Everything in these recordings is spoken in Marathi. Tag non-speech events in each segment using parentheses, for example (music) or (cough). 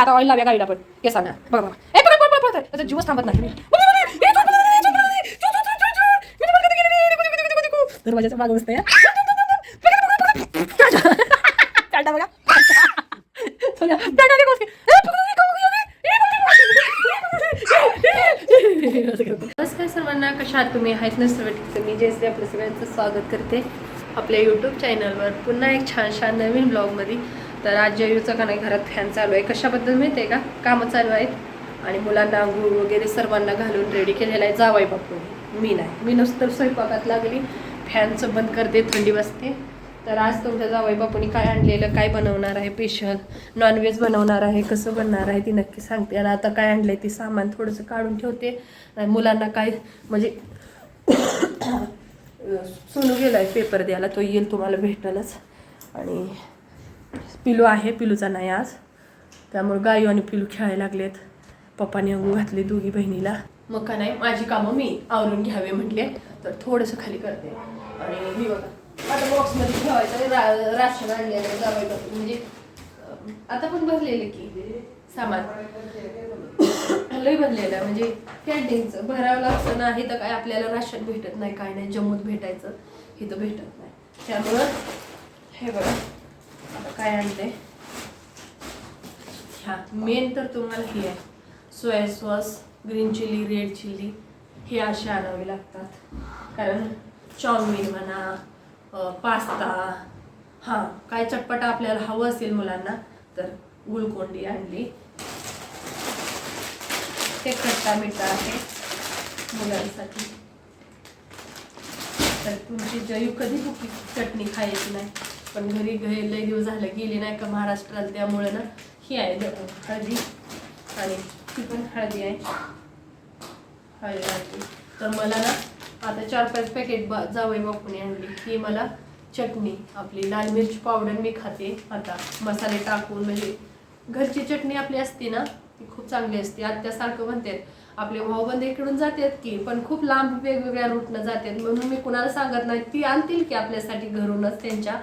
आता ऑइल लावूया गाडीला पण केसांना बघा बघा. ए पकड पकड पकड त्याचा जीवच थांबत नाही. दरवाजाच्या मागं बसते. काढा बघा. चला, काढा रे गोष्टी. ए, पकड, असं करते. नमस्कार सर्वांना. कशा आहात तुम्ही? आहेत ना सगळं मी जयश्री आपलं सगळ्यांचं स्वागत करते आपल्या यूट्यूब चॅनलवर पुन्हा एक छानशा नवीन ब्लॉगमध्ये तर आज जयूचं का नाही घरात फॅन चालू आहे. कशाबद्दल माहिती आहे का? कामं चालू आहेत आणि मुलांना अंघोळ वगैरे सर्वांना घालून रेडी केलेला आहे. जावाई बापू. मी नाही. मी नुसतं स्वयंपाकात लागली. फॅनचं बंद करते थंडी वाजते तर आज तुमच्या जावाई बापूनी काय आणलेलं काय बनवणार आहे? स्पेशल नॉनव्हेज बनवणार आहे कसं बनणार आहे ती नक्की सांगते. आणि आता काय आणलं आहे ती सामान थोडंसं काढून ठेवते. मुलांना काय म्हणजे सोनू आहे पेपर द्यायला. तो येईल तुम्हाला भेटलच आणि पिलू आहे पिलूचा नाही आज. त्यामुळे गायू आणि पिलू खेळायला लागलेत. पप्पाने अंगू घातले दोघी बहिणीला. मग का नाही माझी कामं मी आवरून घ्यावे म्हटले. तर थोडंसं खाली करते. आणि मी बघा आता बॉक्समध्ये ठेवायचं रा राशन आणलेलं आहे म्हणजे आता पण भरलेलं की सामान. लय भरलेलं आहे. म्हणजे कॅन्टीनचं भरावं लागतं ना हे तर काय आपल्याला राशन भेटत नाही काय नाही जम्मूत भेटायचं हे तर भेटत नाही. त्यामुळं हे बघा. काय आणते? ह्या मेन तर तुम्हाला हे आहे. Soya sauce green chilli red chilli हे असे आणावे लागतात. कारण चाऊमिन म्हणा पास्ता हां काय चटपटा आपल्याला हवं असेल मुलांना तर गुलकोंडी आणली. ते खट्टा मिठा आहे मुलांसाठी. तर तुमची जयू कधी बुकी चटणी खायची नाही. पण घरी घरी लय दिवस झाले गेली नाही का महाराष्ट्राला त्यामुळं ना ही आहे हळदी. आणि ती पण हळदी आहे. हळदी हळदी. तर मला ना आता चार पाच पॅकेट बा जावई बापूने आणली. ही मला चटणी आपली लाल मिरची पावडर मी खाते. आता मसाले टाकून म्हणजे घरची चटणी आपली असते ना ती खूप चांगली असते. आत्यासारखं म्हणते आपले भाऊबंद इकडून जातात की पण खूप लांब वेगवेगळ्या रूटनं जातात. म्हणून मी कुणाला सांगत नाही ती आणतील की आपल्यासाठी घरूनच त्यांच्या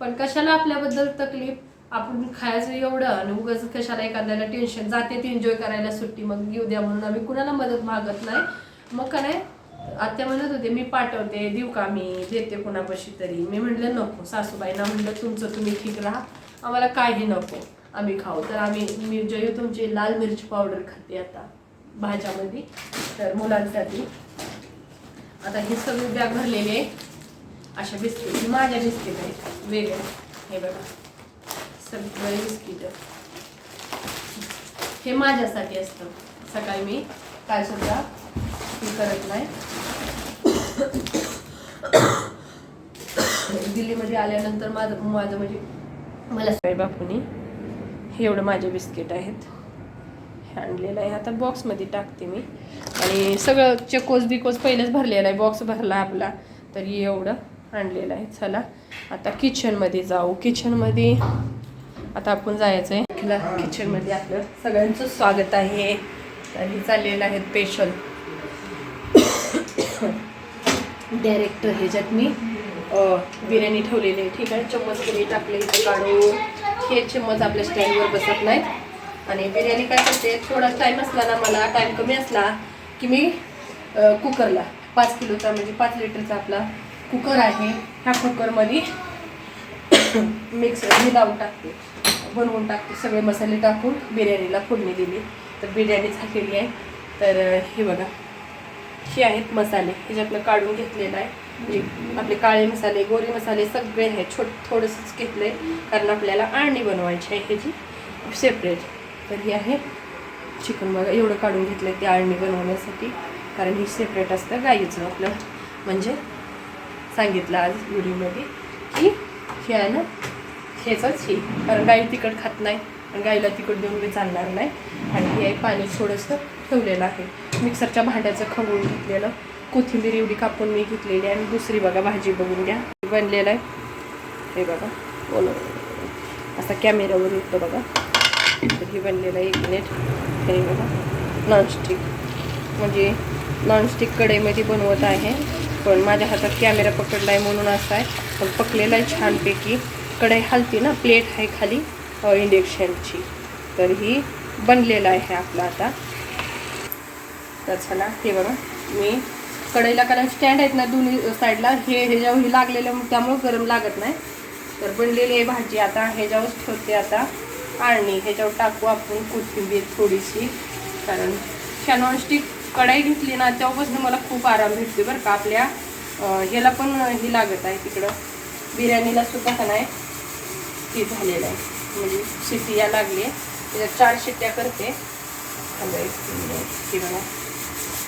पण कशाला आपल्याबद्दल तकलीफ? आपण खायचं एवढं आणि उगाच कशाला एखाद्याला टेन्शन जाते एन्जॉय करायला सुट्टी मग येऊ द्या म्हणून आम्ही कुणाला मदत मागत नाही. मग का नाही? आत्या म्हणत होते मी पाठवते देऊ का मी? देते कोणापाशी तरी. मी म्हटलं नको सासूबाईंना म्हटलं तुमचं तुम्ही ठीक राहा. आम्हाला काही नको आम्ही खाऊ. तर आम्ही मी जय तुमची लाल मिरची पावडर खाते आता भाज्यामध्ये. तर मुलांसाठी. आता ही सगळी बॅग भरलेली. आहे अशा बिस्किट ही माझ्या बिस्किट आहेत. वेगळे हे बघा. सगळे बिस्किट. हे माझ्यासाठी असतं. सकाळी मी काय सुद्धा हे करत नाही. दिल्लीमध्ये आल्यानंतर माझं माझं म्हणजे मला साई बापूनी हे एवढं माझे बिस्किट आहेत. हे आणलेलं आहे. आता बॉक्समध्ये टाकते मी. आणि सगळं चकोस बिकोस पहिलेच भरलेलं आहे. बॉक्स भरला आपला. तर एवढं. आणलेलं आहे. चला आता किचनमध्ये जाऊ. किचनमध्ये आता आपण जायचं आहे किचनमध्ये आपलं सगळ्यांचं स्वागत आहे. हे चाललेलं आहे स्पेशल डायरेक्ट ह्याच्यात मी बिर्याणी ठेवलेली आहे. ठीक आहे. चम्मच तरी टाकले इथे काढून. हे चम्मच आपल्या स्टँडवर बसत नाहीत. आणि बिर्याणी काय करते थोडा टाईम असला ना मला टाईम कमी असला की मी कुकरला पाच किलोचा म्हणजे पाच लिटरचा आपला कुकर आहे. ह्या कुकरमध्ये मिक्स हे लावून टाकते. बनवून टाकते. सगळे मसाले टाकून बिर्याणीला फोडणी दिली. तर बिर्याणी झालेली आहे. तर हे बघा. हे आहेत मसाले. ह्याच्यातलं काढून घेतलेलं आहे. म्हणजे आपले काळे मसाले गोरे मसाले सगळे हे छोट थोडंसंच घेतलं आहे कारण आपल्याला आळणी बनवायची आहे ह्याची. सेपरेट तर ही आहे. चिकन बघा. एवढं काढून घेतलं आहे ती आळणी बनवण्यासाठी. कारण ही सेपरेट असतं गाईचं आपलं. म्हणजे सांगितलं आज व्हिडिओमध्ये की हे आहे ना ही. कारण गाई तिखट खात नाही आणि गाईला तिखट देऊन मी चालणार नाही. आणि हे पाणी थोडंसं ठेवलेलं आहे. मिक्सरच्या भांड्याचं खवळून घेतलेलं. कोथिंबीर एवढी कापून मी घेतलेली आहे. आणि दुसरी बघा भाजी बघून घ्या. बनलेलं आहे. हे बघा. बोल. असा कॅमेऱ्यावर येतो बघा. तर हे बनलेलं आहे एक मिनिट. हे बघा. नॉनस्टिक. म्हणजे नॉनस्टिक कढईमध्ये बनवत आहे. पण माझ्या हातात कॅमेरा पकडला आहे म्हणून असा आहे. पण पकलेला आहे छानपैकी. कढई हलती ना प्लेट आहे खाली इंडक्शनची तर ही बनलेलं आहे आपलं आता. तर चला हे बघा. मी कढईला कारण स्टँड आहेत ना दोन्ही साईडला हे ह्याच्यावर हे लागलेलं त्यामुळं गरम लागत नाही. तर बनलेली आहे भाजी आता ह्याच्यावरच ठेवते आता. आणि ह्याच्यावर टाकू आपण कोथिंबीर थोडीशी. कारण ह्या नॉनस्टिक कढाई घेतली ना तेव्हापासून मला खूप आराम भेटते बरं का. आपल्या ह्याला पण ही लागत आहे तिकडं. बिर्याणीला सुद्धा का नाही हे झालेलं आहे. म्हणजे शिट्टी या लागली आहे. त्याच्यात चार शिट्ट्या करते. थांबा बघा.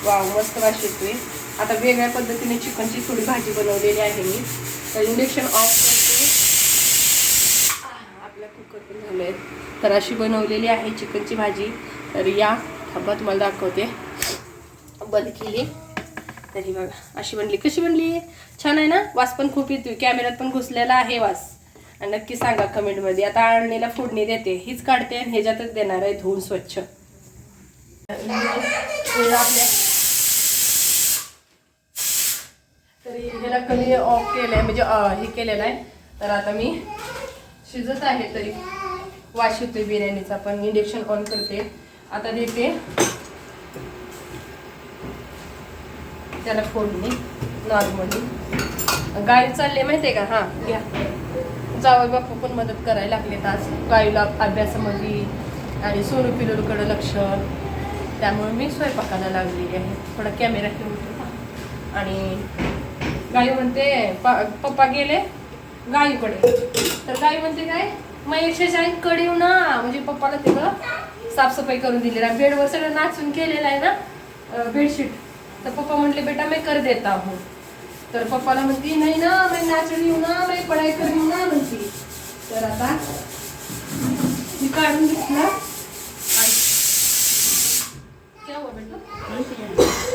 वाव मस्त वास येतोय. आता वेगळ्या पद्धतीने चिकनची थोडी भाजी बनवलेली आहे मी. तर इंडक्शन ऑफ करते. आपल्या आपला कुकर पण झालं आहे तर अशी बनवलेली आहे चिकनची भाजी. तर या थांबा तुम्हाला दाखवते. बंद केली. तर ही बघा अशी बनली. कशी बनली? छान आहे ना? वास पण खूप येतोय. कॅमेऱ्यात पण घुसलेला आहे वास. आणि नक्की सांगा कमेंटमध्ये. आता आणणीला फोडणी देते. हीच काढते आणि ह्याच्यातच देणार आहे धुवून स्वच्छ. आपल्या तरी ह्याला कमी ऑफ केलंय. म्हणजे हे केलेलं आहे. तर आता मी शिजत आहे तरी. वास येतोय बिर्याणीचा पण. इंडक्शन ऑन करते. आता देते. त्याला फोडणी नॉर्मली गाय चालले माहितीये का? हां घ्या. जावई बापू पण मदत करायला लागले आज. गाईला अभ्यासामध्ये आणि सोनू पिलोकडं लक्ष. त्यामुळे मी स्वयंपाकाला लागलेली आहे. थोडा कॅमेरा ठेवून आणि गाई म्हणते पा पप्पा गेले गाईकडे. तर गाई म्हणते काय मग एकशे चाळीसकडे येऊ ना. म्हणजे पप्पाला तिथं साफसफाई करून दिलेला बेडवर सगळं नाचून केलेलं आहे ना बेडशीट. तर पप्पा म्हटले बेटा मी कर देता हूँ तर पप्पाला म्हणती नाही ना मी नाचून येऊ ना मी पढाई कर ना म्हणती. तर आता मी काढून घेतलं. आणि क्या हुआ बेटा?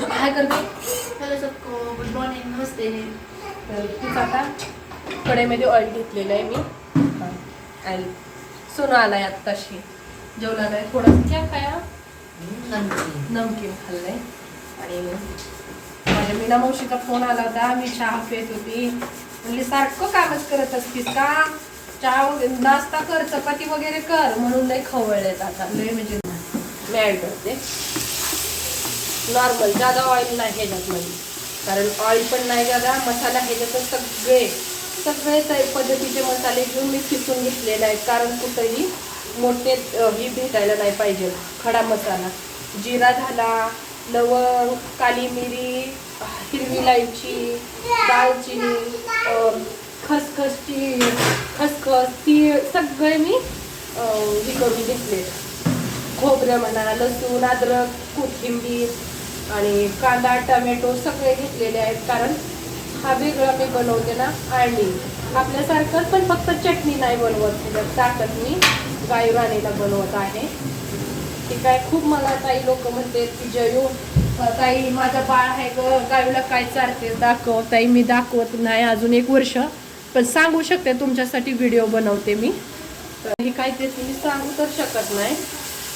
काय करते? गुड मॉर्निंग नमस्ते. तर तीच आता कढईमध्ये ऑइल घेतलेलं आहे मी. ऑइल सोनं आलाय आत्ताशी. जेवला नाही थोडंसं. क्या खाया? नमकीन खाल्लंय. आणि माझ्या मीना मावशीचा फोन आला होता. मी चहा पेत होती. म्हणली सारखं कामच करत असतीस का? चहा वगैरे नाश्ता कर चपाती वगैरे कर. म्हणून लय खवळलेत आता. लय म्हणजे मी ॲड करते नॉर्मल जादा ऑइल नाही ह्याच्यात म्हणजे. कारण ऑइल पण नाही जादा मसाला ह्याच्यात सगळे सगळे पद्धतीचे मसाले घेऊन मी किसून घेतलेले आहेत कारण कुठंही मोठे ही भेटायला नाही पाहिजे. खडा मसाला. जिरा झाला लवंग काली मिरी हिरवी इलायची दालचिनी खसखसची खसखस ती सगळे मी हे करून घेतले. खोबरं म्हणा लसूण अद्रक कोथिंबीर आणि कांदा टमॅटो सगळे घेतलेले आहेत कारण हा वेगळा मी बनवते ना आणि आपल्यासारखं पण फक्त चटणी नाही बनवत त्याच्यात मी गाई राणीला बनवत आहे. ते काय खूप मला काही लोक म्हणते की जयू ताई माझा बाळ आहे ग गायूला काय चालते? दाखव. ताई मी दाखवत नाही अजून एक वर्ष पण सांगू शकते तुमच्यासाठी व्हिडिओ बनवते मी. तर हे काय ते तुम्ही सांगू तर शकत नाही.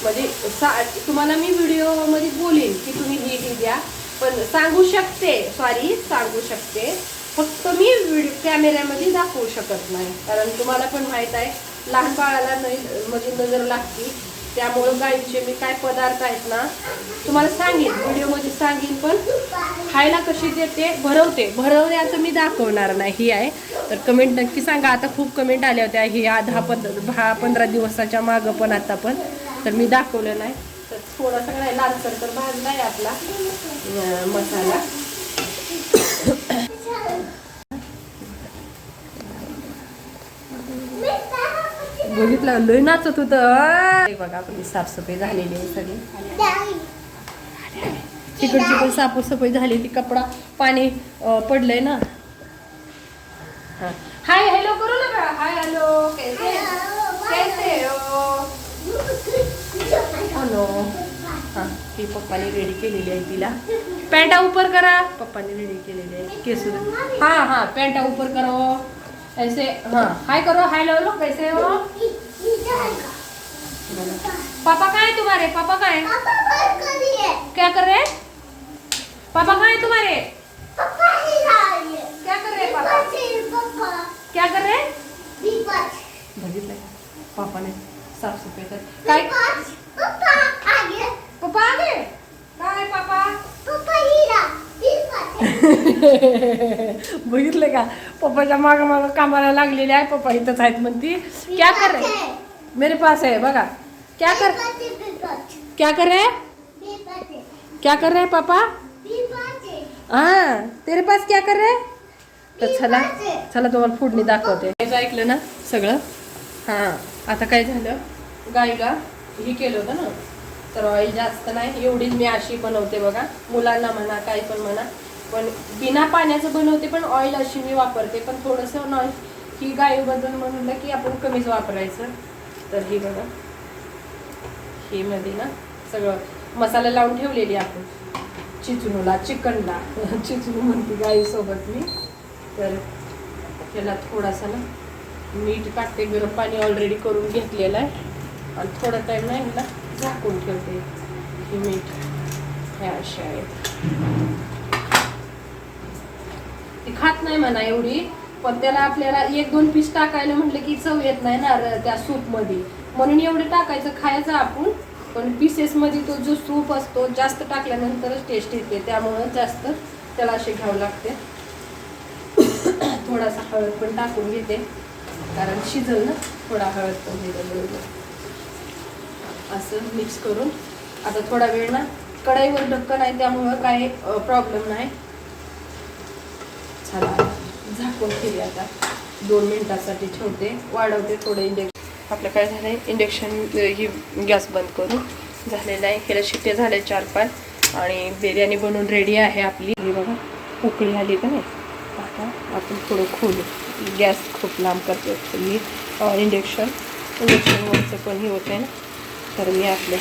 म्हणजे सा तुम्हाला मी व्हिडिओमध्ये बोलेन की तुम्ही हे हे द्या पण सांगू शकते सॉरी सांगू शकते. फक्त मी व्हिडिओ कॅमेऱ्यामध्ये दाखवू शकत नाही. कारण तुम्हाला पण माहीत आहे लहान बाळाला नाही म्हणजे नजर लागते. त्यामुळं गाईचे मी काय पदार्थ आहेत ना तुम्हाला सांगेन व्हिडिओमध्ये सांगेन पण खायला कशी देते भरवते. भरवण्याचं मी दाखवणार नाही ही आहे. तर कमेंट नक्की सांगा. आता खूप कमेंट आल्या होत्या. ही या दहा पंध दहा पंधरा दिवसाच्या मागं पण आता पण. तर मी दाखवलं नाही. तर थोडासा काय लालसर तर भाजला आहे आपला मसाला. (coughs) बघितलं लय नाचत होतं बघा आपली साफसफाई झालेली आहे सगळी. तिकडची पण साफसफाई झाली ती कपडा पाणी पडलंय ना. हाय हॅलो करू नका. Hi hello. कैसे? कैसे हो? हॅलो. हां ती पप्पाने रेडी केलेली आहे तिला. पॅन्टा उपर करा. पप्पाने रेडी केलेली आहे. केस हां हां पॅन्टा उपर करा हो. ऐसे हाँ हाय करो हाय लो लो कैसे हो पापा कहाँ है तुम्हारे? पापा कहाँ है? क्या कर रहे हैं? पापा कहाँ है तुम्हारे? क्या कर रहे हैं पापा? क्या कर रहे हैं? बघितलंय पापाने साफसफाई तर काय पप्पा आले काय पापा? (laughs) बघितलं का? पप्पाच्या माग माग कामाला लागलेले आहे पप्पा इथंच आहेत म्हणती. क्या कर रहे मेरे पास आहे बघा. क्या कर? क्या कर रहे क्या कर रहे पापा हाँ तेरे पास क्या कर रहे तर चला चला तुम्हाला फुडणी दाखवते. ऐकलं ना सगळं? हां आता काय झालं? गाईला हे केलं होतं ना तर ऑइल जास्त नाही एवढीच मी अशी बनवते बघा. मुलांना म्हणा काही पण म्हणा. पण बिना पाण्याचं बनवते पण ऑइल अशी मी वापरते. पण थोडंसं नॉन ही गायबद्दल म्हणलं की आपण कमीच वापरायचं. तर ही बघा. हे मध्ये ना सगळं मसाला लावून ठेवलेली आपण. चिचणूला चिकनला. (laughs) चिचणू म्हणते गाईसोबत मी. तर त्याला थोडासा ना मीठ टाकते गरम पाणी ऑलरेडी करून घेतलेलं आहे. आणि थोडा टाईम नाही ह्याला झाकून ठेवते. हे मीठ ह्या अशा आहेत. खात नाही म्हणा एवढी पण त्याला आपल्याला एक दोन पीस टाकायला म्हटलं की चव येत नाही ना त्या सूपमध्ये म्हणून एवढं टाकायचं खायचं आपण पण पीसेसमध्ये तो जो सूप असतो जास्त टाकल्यानंतरच टेस्ट येते. त्यामुळं जास्त त्याला असे घ्यावं लागते. थोडासा हळद पण टाकून घेते. कारण शिजल ना थोडा हळद पण बरोबर. असं मिक्स करून. आता थोडा वेळ ना कढईवर ढक्कन आहे त्यामुळं काही प्रॉब्लेम नाही. झाकून ठेवले आता. दोन मिनटासाठी ठेवते. वाढवते थोडं इंडक्शन आपलं काय झालं आहे इंडक्शन ही गॅस बंद करून झालेलं आहे. ह्याला शिट्ट्या झाल्या चार पाच. आणि बिर्याणी बनवून रेडी आहे आपली. ही बघा उकळी आली का नाही? आता आपण थोडं खोलू. गॅस खूप लांब करतो मी. इंडक्शन इंडक्शनवरचं पण हे होतं आहे ना? तर मी आपले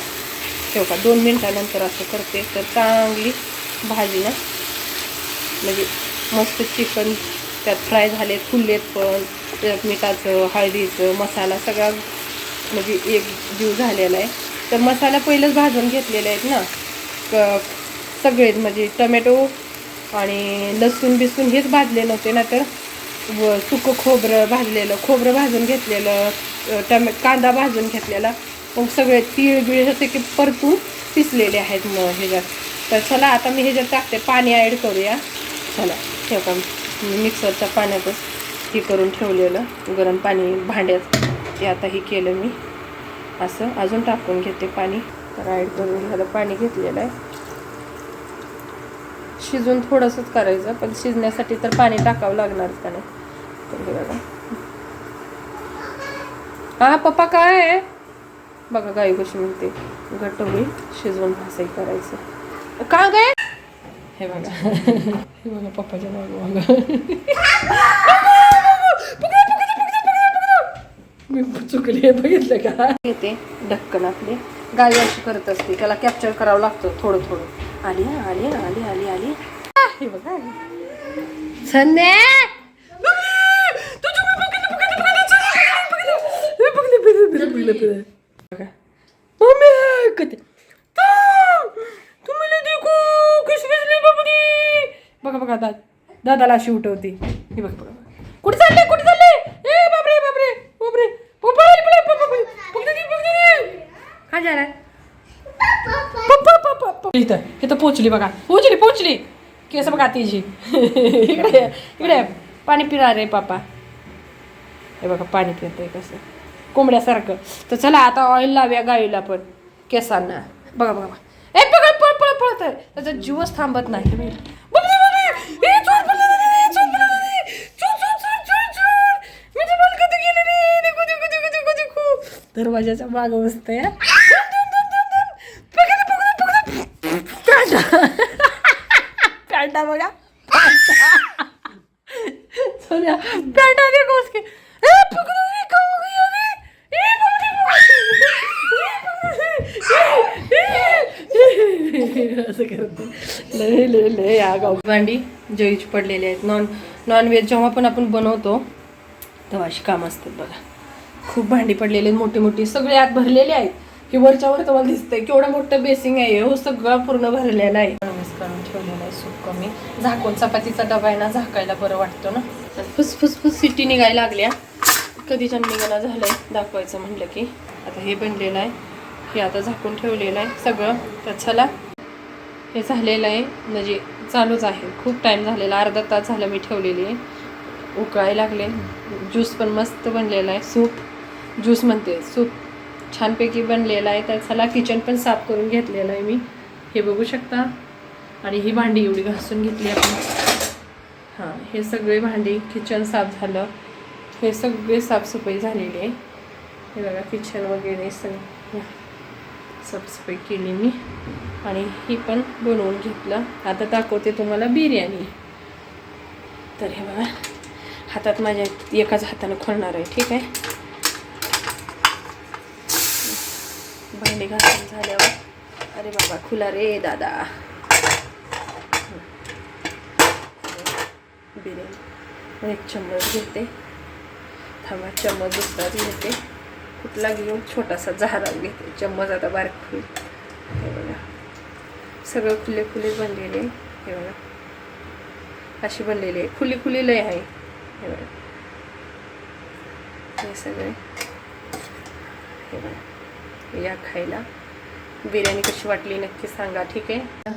ठेवका दोन मिनटानंतर असं करते. तर चांगली भाजी ना? म्हणजे मस्त चिकन त्यात फ्राय झालेत फुललेत पण त्यात मिठाचं हळदीचं मसाला सगळा म्हणजे एक जीव झालेला आहे. तर मसाला पहिलंच भाजून घेतलेले आहेत ना. क सगळेच म्हणजे टमॅटो आणि लसूण बिसून हेच भाजले नव्हते ना तर. व सुकं खोबरं भाजलेलं खोबरं भाजून घेतलेलं टमे टमॅ कांदा भाजून घेतलेला. मग सगळे तीळ बिळ असे की परतून पिसलेले आहेत मग ह्याच्यात. तर चला आता मी ह्याच्यात टाकते पाणी ॲड करूया. चला ठेव का मी मिक्सरच्या पाण्यातच हे करून ठेवलेलं. गरम पाणी भांड्यात ते आता हे केलं मी. असं अजून टाकून घेते पाणी. राईड करून झालं पाणी घेतलेलं आहे. शिजून थोडंसंच करायचं पण शिजण्यासाठी तर पाणी टाकावं लागणारच का नाही? तर बघा. हा पप्पा काय आहे? बघा गाई कशी म्हणते घट्ट होईल शिजवून भासही करायचं. का काय हे बघा. हे बघा पप्पाच्या मागं मी चुकली बघितलं का? येते ढक्कन आपले. गाई अशी करत असते त्याला कॅप्चर करावं लागतं थोडं थोडं. आली आली आली आली आली. हे बघा. संध्या बघा. मम्मी कधी बघा दादाला अशी उठवते. हे बघ बघ. कुठे चालले? कुठे चालले? ए बापरे बापरे बापरे. पळाली पळाली पप्पा पप्पा. पप्पा काय झालं? पप्पा पप्पा पप्पा. इथं इथं पोचली बघा. पोचली पोचली केस बघा तिची. (laughs) इकडे इकडे पाणी पिणार रे पापा हे बघा पाणी पितंय कसं. कोंबड्यासारखं. तर चला आता ऑइल लावूया गाईला पण केसांना. बघा बघा बघा. ए पळ पळ पळ पळत आहे त्याचा जीवच थांबत नाही. दरवाजाच्या मागं बसतंय. हा. बघा सोन्या हो असं करते. लय लय लय या गाव भांडी जळीची पडलेली आहेत. नॉन नॉनव्हेज जेव्हा पण आपण बनवतो तेव्हा अशी काम असतात बघा. खूप भांडी पडलेली आहेत मोठी मोठी सगळे आत भरलेले आहेत. हे वरच्या वर तुम्हाला दिसतंय. केवढं मोठं बेसिंग आहे हो सगळं पूर्ण भरलेलं आहे. करून ठेवलेलं आहे सूप कमी. झाकून चपातीचा डबा आहे ना झाकायला बरं वाटतं ना? फुस फुस सिटी निघायला लागल्या कधी निघाला झालं आहे दाखवायचं म्हटलं की. आता हे बनलेलं आहे हे आता झाकून ठेवलेलं आहे सगळं. तर चला हे झालेलं आहे म्हणजे चालूच आहे. खूप टाईम झालेला अर्धा तास झालं मी ठेवलेली आहे. उकळायला लागले. ज्यूस पण मस्त बनलेला आहे. सूप? ज्यूस म्हणते सूप छानपैकी बनलेला आहे. तर चला किचन पण साफ करून घेतलेलं आहे मी. हे बघू शकता. आणि ही भांडी एवढी घासून घेतली आपण. हां हे सगळे भांडी किचन साफ झालं. हे सगळे साफसफाई झालेली आहे. हे बघा किचन वगैरे सगळं. साफसफाई केली मी. आणि ही पण बनवून घेतलं. आता दाखवते तुम्हाला बिर्याणी. तर हे बघा हातात माझ्या एकाच हातानं खोलणार आहे. ठीक आहे? भांडी घासून झाल्यावर. अरे बाबा खुला रे दादा. बिर्याणी. एक चम्मच घेते. थांबा चम्मच दुसराच घेते. कुठला घेऊन छोटासा जहारा घेते. चम्मच आता बारीक होईल हे बघा. सगळं खुले खुले बनलेले. हे बघा. अशी बनलेली आहे. खुली खुली लय आहे. हे बघा. हे सगळे. हे बघा. या खायला. बिर्याणी कशी वाटली नक्की सांगा ठीक आहे?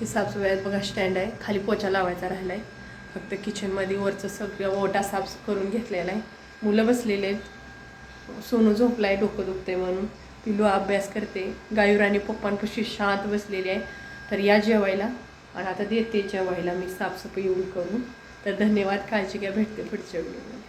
ते साफसफाई बघा स्टँड आहे. खाली पोचा लावायचा राहिला आहे फक्त किचनमध्ये वरचं सगळं ओटा साफ करून घेतलेला आहे. मुलं बसलेले आहेत. सोनू आहे डोकं दुखते म्हणून. पिलू अभ्यास करते. गायूर आणि पप्पांपाशी शांत बसलेली आहे. तर या जेवायला. आणि आता देते जेवायला मी साफसफाई येऊन करून. तर धन्यवाद. काळजी घ्या. भेटते पुढच्या व्हिडिओमध्ये